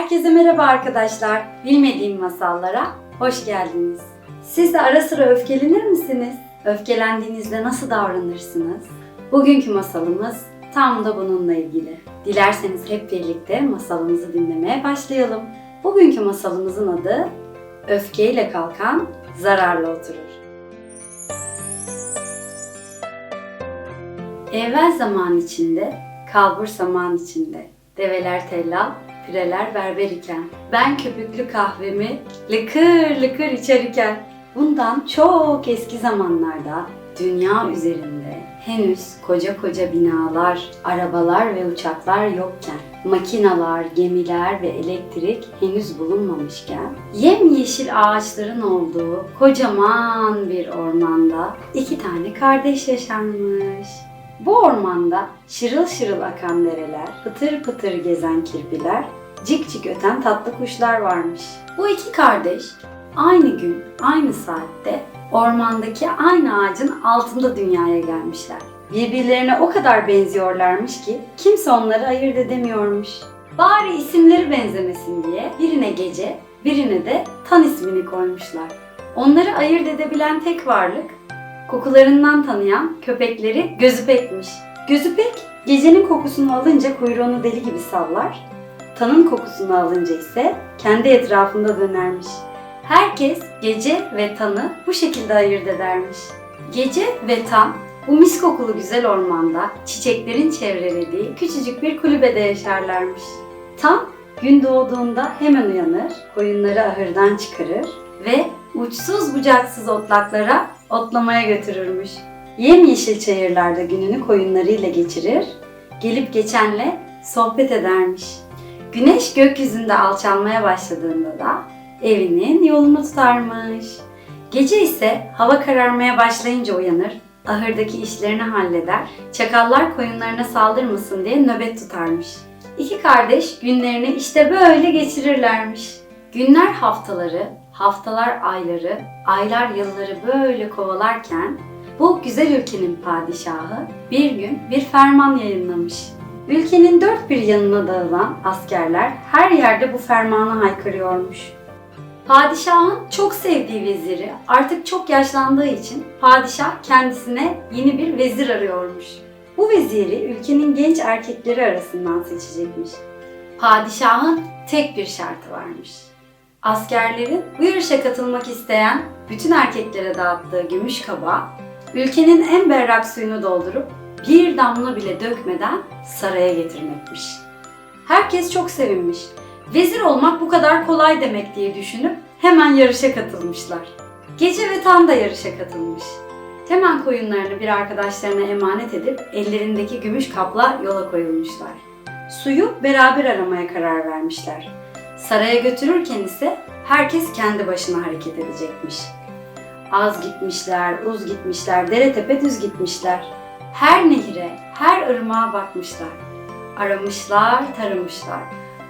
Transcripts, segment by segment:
Herkese merhaba arkadaşlar. Bilmediğim masallara hoş geldiniz. Siz de ara sıra öfkelenir misiniz? Öfkelendiğinizde nasıl davranırsınız? Bugünkü masalımız tam da bununla ilgili. Dilerseniz hep birlikte masalımızı dinlemeye başlayalım. Bugünkü masalımızın adı Öfkeyle kalkan zararla oturur. Evvel zaman içinde, kalbur zaman içinde, develer tellal, pireler berber iken, ben köpüklü kahvemi lıkır lıkır içer iken, bundan çok eski zamanlarda dünya üzerinde henüz koca koca binalar, arabalar ve uçaklar yokken, makinalar, gemiler ve elektrik henüz bulunmamışken, yemyeşil ağaçların olduğu kocaman bir ormanda iki tane kardeş yaşarmış. Bu ormanda şırıl şırıl akan dereler, pıtır pıtır gezen kirpiler, cik cik öten tatlı kuşlar varmış. Bu iki kardeş aynı gün, aynı saatte ormandaki aynı ağacın altında dünyaya gelmişler. Birbirlerine o kadar benziyorlarmış ki kimse onları ayırt edemiyormuş. Bari isimleri benzemesin diye birine gece, birine de tan ismini koymuşlar. Onları ayırt edebilen tek varlık kokularından tanıyan köpekleri gözüpekmiş. Gözüpek gecenin kokusunu alınca kuyruğunu deli gibi sallar, tanın kokusunu alınca ise kendi etrafında dönermiş. Herkes gece ve tanı bu şekilde ayırt edermiş. Gece ve tan bu mis kokulu güzel ormanda çiçeklerin çevrelediği küçücük bir kulübede yaşarlarmış. Tan gün doğduğunda hemen uyanır, koyunları ahırdan çıkarır ve uçsuz bucaksız otlaklara otlamaya götürürmüş. Yemyeşil çayırlarda gününü koyunlarıyla geçirir, gelip geçenle sohbet edermiş. Güneş gökyüzünde alçalmaya başladığında da evinin yolunu tutarmış. Gece ise hava kararmaya başlayınca uyanır, ahırdaki işlerini halleder, çakallar koyunlarına saldırmasın diye nöbet tutarmış. İki kardeş günlerini işte böyle geçirirlermiş. Günler haftaları, haftalar ayları, aylar yılları böyle kovalarken bu güzel ülkenin padişahı bir gün bir ferman yayınlamış. Ülkenin dört bir yanına dağılan askerler her yerde bu fermanı haykırıyormuş. Padişahın çok sevdiği veziri artık çok yaşlandığı için padişah kendisine yeni bir vezir arıyormuş. Bu veziri ülkenin genç erkekleri arasından seçecekmiş. Padişahın tek bir şartı varmış. Askerlerin bu yarışa katılmak isteyen bütün erkeklere dağıttığı gümüş kaba, ülkenin en berrak suyunu doldurup bir damla bile dökmeden saraya getirmekmiş. Herkes çok sevinmiş. Vezir olmak bu kadar kolay demek diye düşünüp hemen yarışa katılmışlar. Gece ve Tan da yarışa katılmış. Hemen koyunlarını bir arkadaşlarına emanet edip ellerindeki gümüş kapla yola koyulmuşlar. Suyu beraber aramaya karar vermişler. Saraya götürürken ise herkes kendi başına hareket edecekmiş. Az gitmişler, uz gitmişler, dere tepe düz gitmişler. Her nehire, her ırmağa bakmışlar. Aramışlar, taramışlar.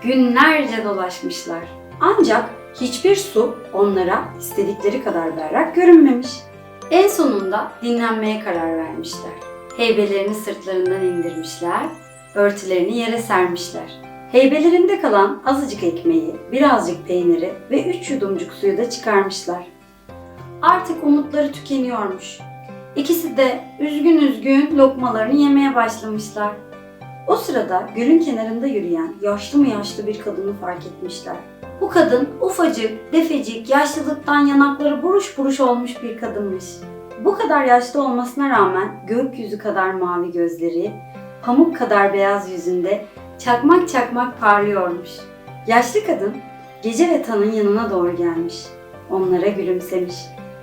Günlerce dolaşmışlar. Ancak hiçbir su onlara istedikleri kadar berrak görünmemiş. En sonunda dinlenmeye karar vermişler. Heybelerini sırtlarından indirmişler, örtülerini yere sermişler. Heybelerinde kalan azıcık ekmeği, birazcık peyniri ve üç yudumcuk suyu da çıkarmışlar. Artık umutları tükeniyormuş. İkisi de üzgün üzgün lokmalarını yemeye başlamışlar. O sırada gölün kenarında yürüyen yaşlı mı yaşlı bir kadını fark etmişler. Bu kadın ufacık, defecik, yaşlılıktan yanakları buruş buruş olmuş bir kadınmış. Bu kadar yaşlı olmasına rağmen gökyüzü kadar mavi gözleri, pamuk kadar beyaz yüzünde çakmak çakmak parlıyormuş. Yaşlı kadın Gece ve Tan'ın yanına doğru gelmiş. Onlara gülümsemiş.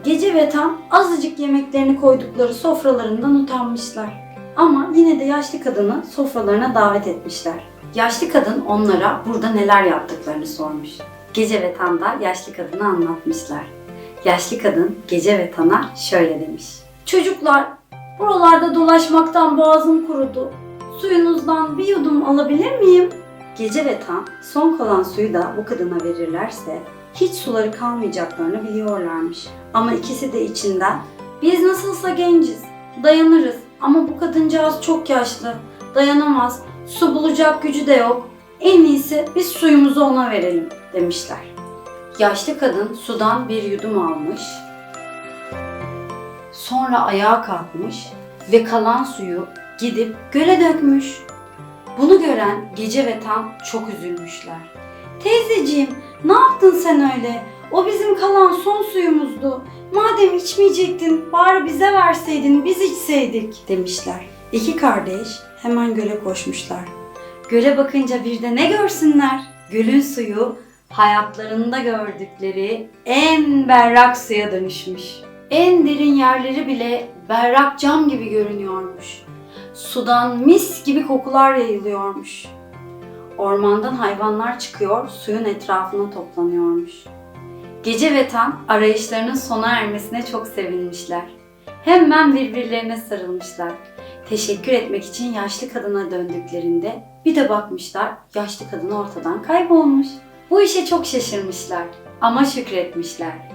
Gece ve Tan azıcık yemeklerini koydukları sofralarından utanmışlar. Ama yine de yaşlı kadını sofralarına davet etmişler. Yaşlı kadın onlara burada neler yaptıklarını sormuş. Gece ve Tan da yaşlı kadını anlatmışlar. Yaşlı kadın Gece ve Tan'a şöyle demiş. Çocuklar, buralarda dolaşmaktan boğazım kurudu. Suyunuzdan bir yudum alabilir miyim? Gece ve Tan son kalan suyu da bu kadına verirlerse hiç suları kalmayacaklarını biliyorlarmış. Ama ikisi de içinden biz nasılsa genciz, dayanırız ama bu kadıncağız çok yaşlı, dayanamaz, su bulacak gücü de yok En iyisi biz suyumuzu ona verelim demişler. Yaşlı kadın sudan bir yudum almış. Sonra ayağa kalkmış ve kalan suyu gidip göle dökmüş. Bunu gören Gece ve Tan çok üzülmüşler. Teyzeciğim ne yaptın sen öyle? O bizim kalan son suyumuzdu. Madem içmeyecektin bari bize verseydin biz içseydik demişler. İki kardeş hemen göle koşmuşlar. Göle bakınca bir de ne görsünler? Gölün suyu hayatlarında gördükleri en berrak suya dönüşmüş. En derin yerleri bile berrak cam gibi görünüyormuş. Sudan mis gibi kokular yayılıyormuş. Ormandan hayvanlar çıkıyor, suyun etrafına toplanıyormuş. Gece ve Tan arayışlarının sona ermesine çok sevinmişler. Hemen birbirlerine sarılmışlar. Teşekkür etmek için yaşlı kadına döndüklerinde bir de bakmışlar yaşlı kadın ortadan kaybolmuş. Bu işe çok şaşırmışlar ama şükretmişler.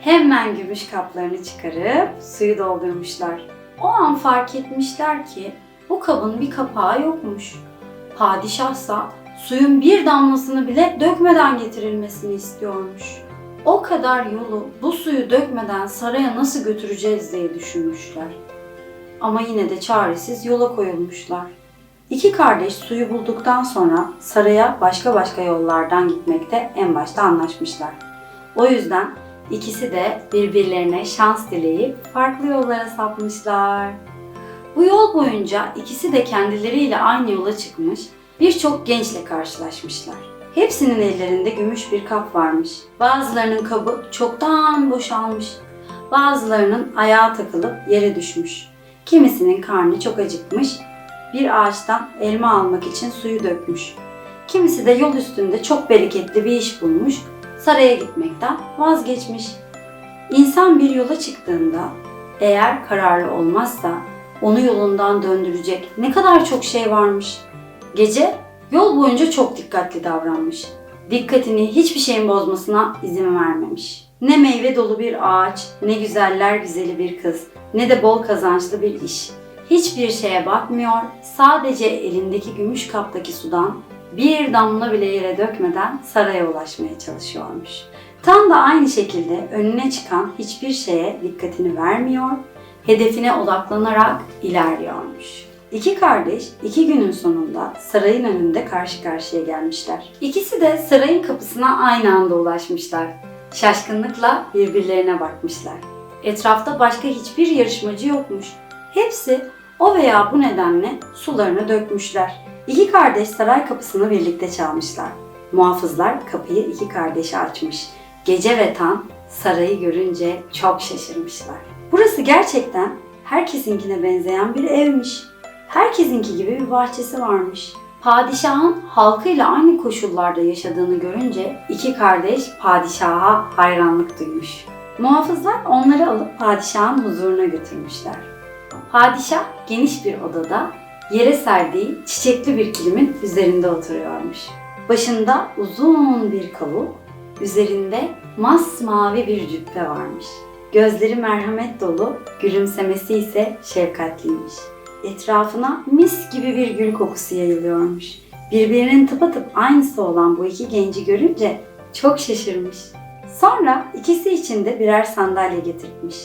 Hemen gümüş kaplarını çıkarıp suyu doldurmuşlar. O an fark etmişler ki bu kabın bir kapağı yokmuş. Padişahsa suyun bir damlasını bile dökmeden getirilmesini istiyormuş. O kadar yolu bu suyu dökmeden saraya nasıl götüreceğiz diye düşünmüşler. Ama yine de çaresiz yola koyulmuşlar. İki kardeş suyu bulduktan sonra saraya başka başka yollardan gitmekte en başta anlaşmışlar. O yüzden ikisi de birbirlerine şans dileyip farklı yollara sapmışlar. Bu yol boyunca ikisi de kendileriyle aynı yola çıkmış, birçok gençle karşılaşmışlar. Hepsinin ellerinde gümüş bir kap varmış. Bazılarının kabı çoktan boşalmış. Bazılarının ayağı takılıp yere düşmüş. Kimisinin karnı çok acıkmış, bir ağaçtan elma almak için suyu dökmüş. Kimisi de yol üstünde çok bereketli bir iş bulmuş, saraya gitmekten vazgeçmiş. İnsan bir yola çıktığında eğer kararlı olmazsa onu yolundan döndürecek ne kadar çok şey varmış. Gece yol boyunca çok dikkatli davranmış. Dikkatini hiçbir şeyin bozmasına izin vermemiş. Ne meyve dolu bir ağaç, ne güzeller güzeli bir kız, ne de bol kazançlı bir iş. Hiçbir şeye bakmıyor, sadece elindeki gümüş kaptaki sudan bir damla bile yere dökmeden saraya ulaşmaya çalışıyormuş. Tam da aynı şekilde önüne çıkan hiçbir şeye dikkatini vermiyor, hedefine odaklanarak ilerliyormuş. İki kardeş iki günün sonunda sarayın önünde karşı karşıya gelmişler. İkisi de sarayın kapısına aynı anda ulaşmışlar. Şaşkınlıkla birbirlerine bakmışlar. Etrafta başka hiçbir yarışmacı yokmuş. Hepsi o veya bu nedenle sularını dökmüşler. İki kardeş saray kapısını birlikte çalmışlar. Muhafızlar kapıyı iki kardeşe açmış. Gece ve Tan sarayı görünce çok şaşırmışlar. Burası gerçekten herkesinkine benzeyen bir evmiş. Herkesinki gibi bir bahçesi varmış. Padişahın halkıyla aynı koşullarda yaşadığını görünce iki kardeş padişaha hayranlık duymuş. Muhafızlar onları alıp padişahın huzuruna götürmüşler. Padişah geniş bir odada yere serdiği çiçekli bir kilimin üzerinde oturuyormuş. Başında uzun bir kavuk, üzerinde masmavi bir cübbe varmış. Gözleri merhamet dolu, gülümsemesi ise şefkatliymiş. Etrafına mis gibi bir gül kokusu yayılıyormuş. Birbirinin tıpatıp aynısı olan bu iki genci görünce çok şaşırmış. Sonra ikisi için de birer sandalye getirtmiş.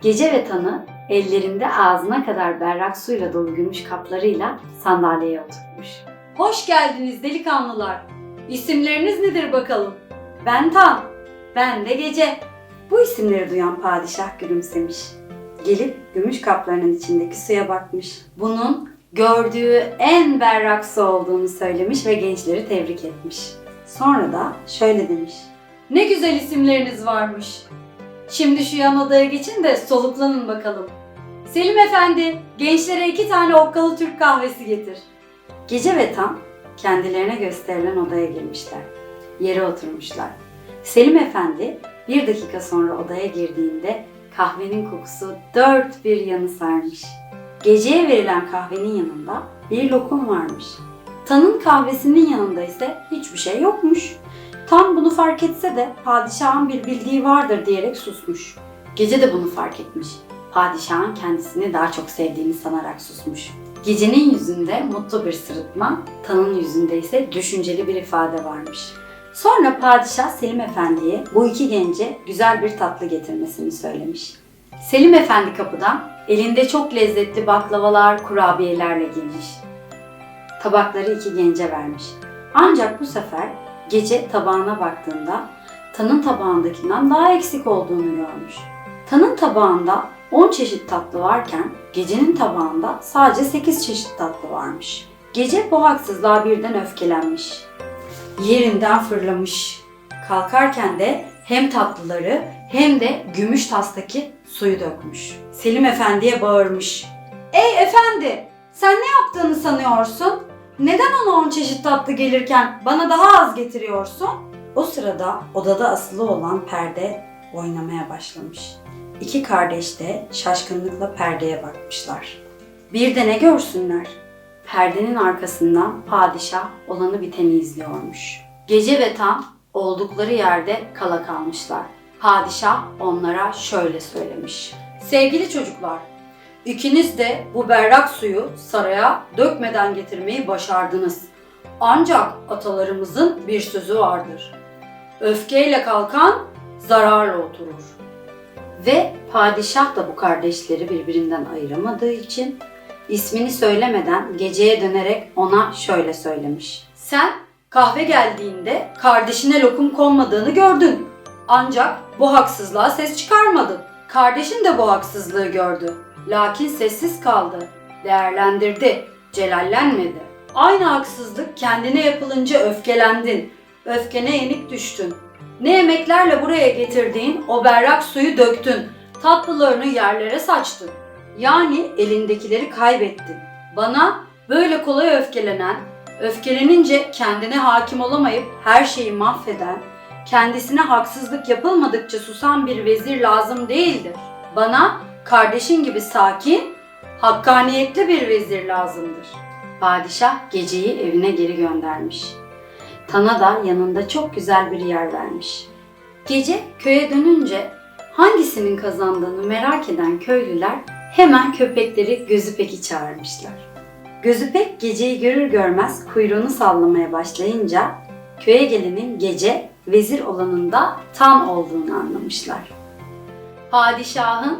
Gece ve Tanı ellerinde ağzına kadar berrak suyla dolu gümüş kaplarıyla sandalyeye oturmuş. Hoş geldiniz delikanlılar. İsimleriniz nedir bakalım? Ben Tan, ben de Gece. Bu isimleri duyan padişah gülümsemiş. Gelip gümüş kaplarının içindeki suya bakmış. Bunun gördüğü en berrak su olduğunu söylemiş ve gençleri tebrik etmiş. Sonra da şöyle demiş. Ne güzel isimleriniz varmış. Şimdi şu yan odaya geçin de soluklanın bakalım. Selim Efendi, gençlere iki tane okkalı Türk kahvesi getir. Gece ve Tan kendilerine gösterilen odaya girmişler. Yere oturmuşlar. Selim Efendi bir dakika sonra odaya girdiğinde kahvenin kokusu dört bir yanı sarmış. Geceye verilen kahvenin yanında bir lokum varmış. Tan'ın kahvesinin yanında ise hiçbir şey yokmuş. Tan bunu fark etse de padişahın bir bildiği vardır diyerek susmuş. Gece de bunu fark etmiş. Padişahın kendisini daha çok sevdiğini sanarak susmuş. Gecenin yüzünde mutlu bir sırıtma, Tan'ın yüzünde ise düşünceli bir ifade varmış. Sonra padişah Selim Efendi'ye bu iki gence güzel bir tatlı getirmesini söylemiş. Selim Efendi kapıdan elinde çok lezzetli baklavalar, kurabiyelerle girmiş. Tabakları iki gence vermiş. Ancak bu sefer gece tabağına baktığında Tan'ın tabağındakinden daha eksik olduğunu görmüş. Tan'ın tabağında 10 çeşit tatlı varken gecenin tabağında sadece 8 çeşit tatlı varmış. Gece bu haksızlığa birden öfkelenmiş. Yerinden fırlamış. Kalkarken de hem tatlıları hem de gümüş tastaki suyu dökmüş. Selim Efendi'ye bağırmış. Ey efendi! Sen ne yaptığını sanıyorsun? Neden ona 10 çeşit tatlı gelirken bana daha az getiriyorsun? O sırada odada asılı olan perde oynamaya başlamış. İki kardeş de şaşkınlıkla perdeye bakmışlar. Bir de ne görsünler? Perdenin arkasından padişah olanı biteni izliyormuş. Gece ve tam oldukları yerde kala kalmışlar. Padişah onlara şöyle söylemiş. Sevgili çocuklar, ikiniz de bu berrak suyu saraya dökmeden getirmeyi başardınız. Ancak atalarımızın bir sözü vardır. Öfkeyle kalkan zararla oturur. Ve padişah da bu kardeşleri birbirinden ayıramadığı için ismini söylemeden geceye dönerek ona şöyle söylemiş. Sen kahve geldiğinde kardeşine lokum konmadığını gördün. Ancak bu haksızlığa ses çıkarmadın. Kardeşin de bu haksızlığı gördü. Lakin sessiz kaldı. Değerlendirdi. Celallenmedi. Aynı haksızlık kendine yapılınca öfkelendin. Öfkene yenik düştün. Ne emeklerle buraya getirdiğin o berrak suyu döktün. Tatlılarını yerlere saçtın. Yani elindekileri kaybettin. Bana böyle kolay öfkelenen, öfkelenince kendine hakim olamayıp her şeyi mahveden, kendisine haksızlık yapılmadıkça susan bir vezir lazım değildir. Bana kardeşin gibi sakin, hakkaniyetli bir vezir lazımdır. Padişah geceyi evine geri göndermiş. Tan'a da yanında çok güzel bir yer vermiş. Gece köye dönünce hangisinin kazandığını merak eden köylüler hemen köpekleri Gözüpek'i çağırmışlar. Gözüpek geceyi görür görmez kuyruğunu sallamaya başlayınca köye gelenin gece vezir olanında Tan olduğunu anlamışlar. Padişahın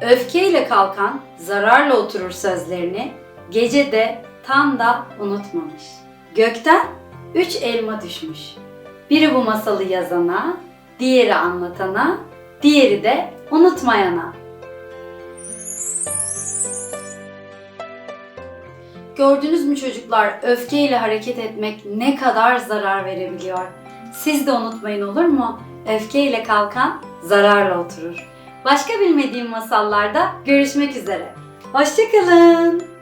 öfkeyle kalkan zararla oturur sözlerini gece de Tan da unutmamış. Gökten üç elma düşmüş. Biri bu masalı yazana, diğeri anlatana, diğeri de unutmayana. Gördünüz mü çocuklar öfkeyle hareket etmek ne kadar zarar verebiliyor. Siz de unutmayın olur mu? Öfkeyle kalkan zararla oturur. Başka bilmediğim masallarda görüşmek üzere. Hoşçakalın.